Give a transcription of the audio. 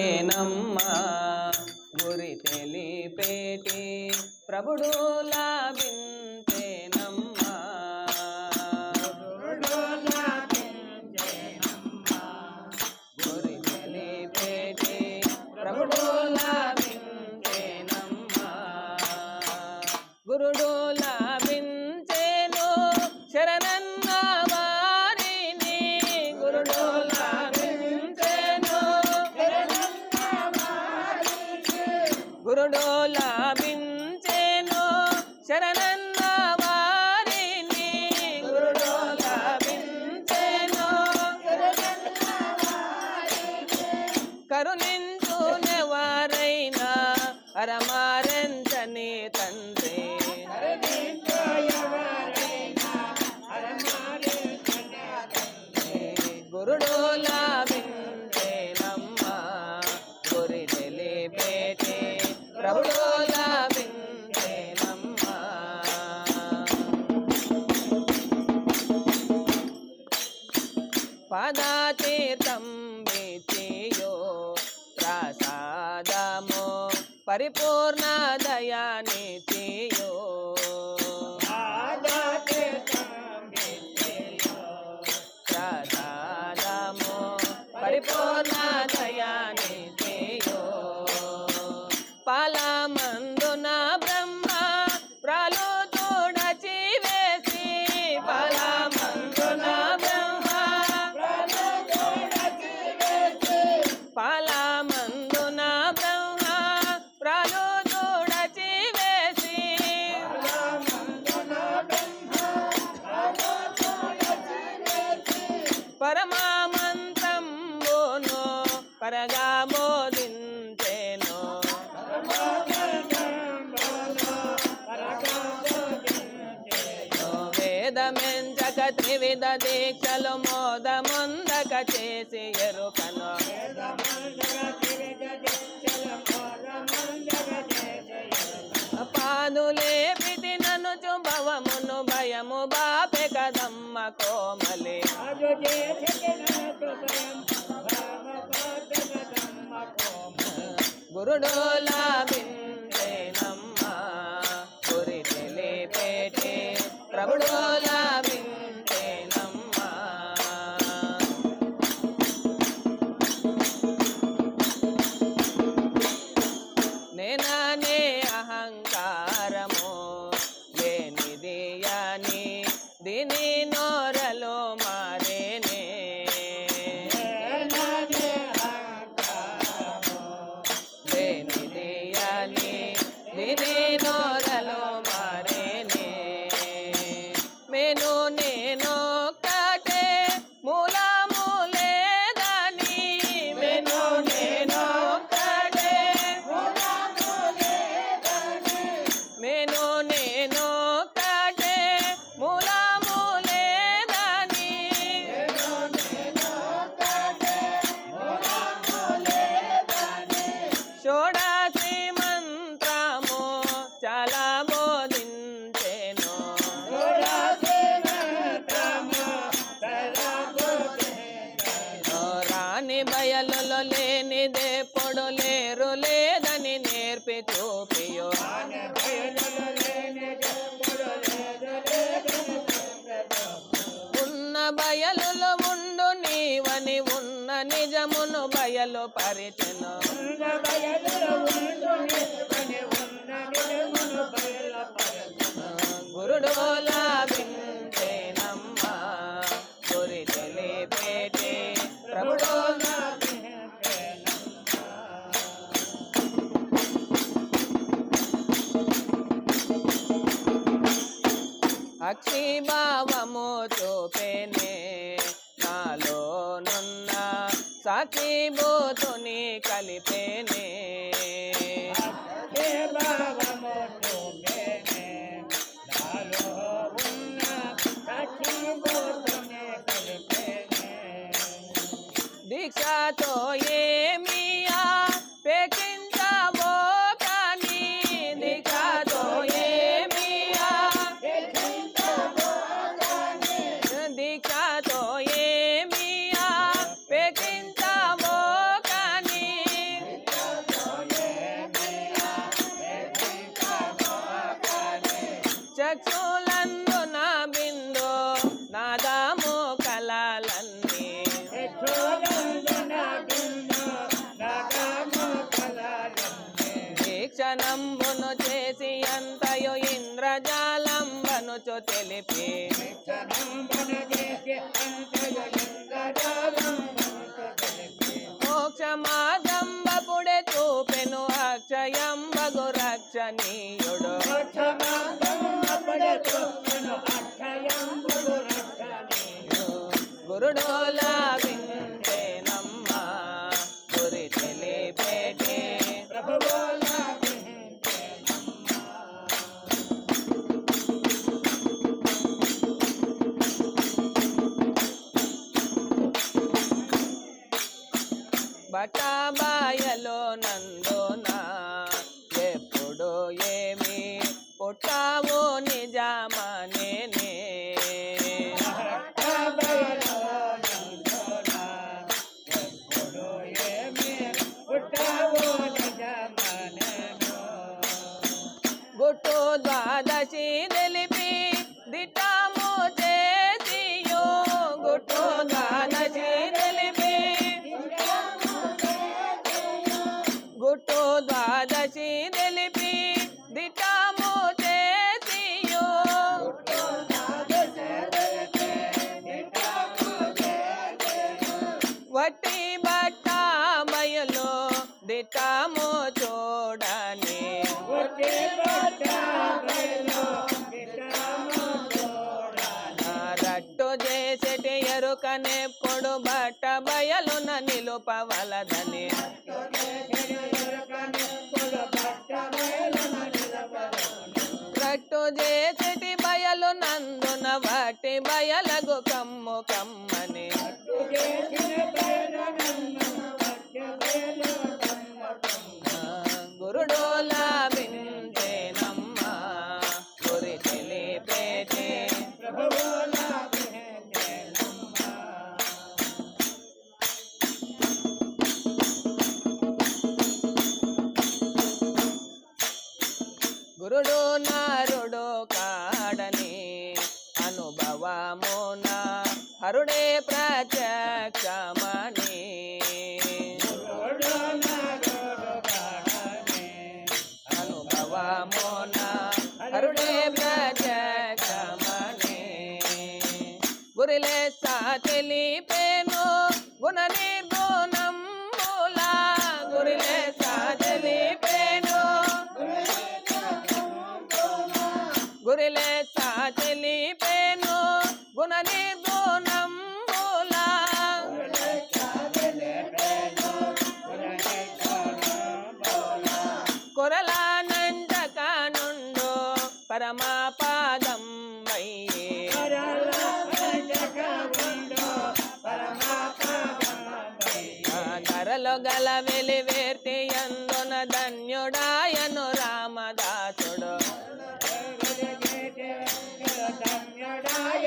ఏనమ్మా గురి తెలిపేటి ప్రభుడు లాభిన్ గురుడోలా లాభించేను శరణన్న పరిపూర్ణ దయానితియో ప్రసాదము పరిపూర్ణ దయానితియో పాలమందున పరమామంత్రంబోను పరగా మోదించేను వేదమెంచక త్రివిధ దీక్షలు మోదముందక చేసి ఎరుకను. పాదులే గురుడు లాభించేనమ్మా గురి తెలిపేటి ప్రభుడు లాభించేనమ్మా నేననే అహంకారము లేనిది అని దీని నోరలో బయలులో ఉండు నీవని ఉన్న నిజమును బయలు పరిచెను. గురుడు దీక్షతో ఏమియా పెకించబో కానీ దీక్షతో ఏమియా దీక్షతో ఏమియా నిచ్చనంబును చేసి అంతయు ఇంద్రజాలంబనుచు తెలిపి. మోక్షమాదంబపుడే బటాబాయలో నందోనా? ఎప్పుడు ఏమి పుట్టావో నిజామనేనే నిజామనే ఎరుకనెప్పుడు బట్ట బయలున నిలుపవలదని రట్టు చేసేటి బయలు నందున వాటి బయలగు కమ్ము కమ్ము. అనుభవమున హరుడే ప్రత్యక్షమని కొరలానందకానుండు పరమాపాదం వయ్యే ఆ ధరలో గల వెలివేర్తి అందున ధన్యుడాయను రామదాసుడు. ధన్యుడాయ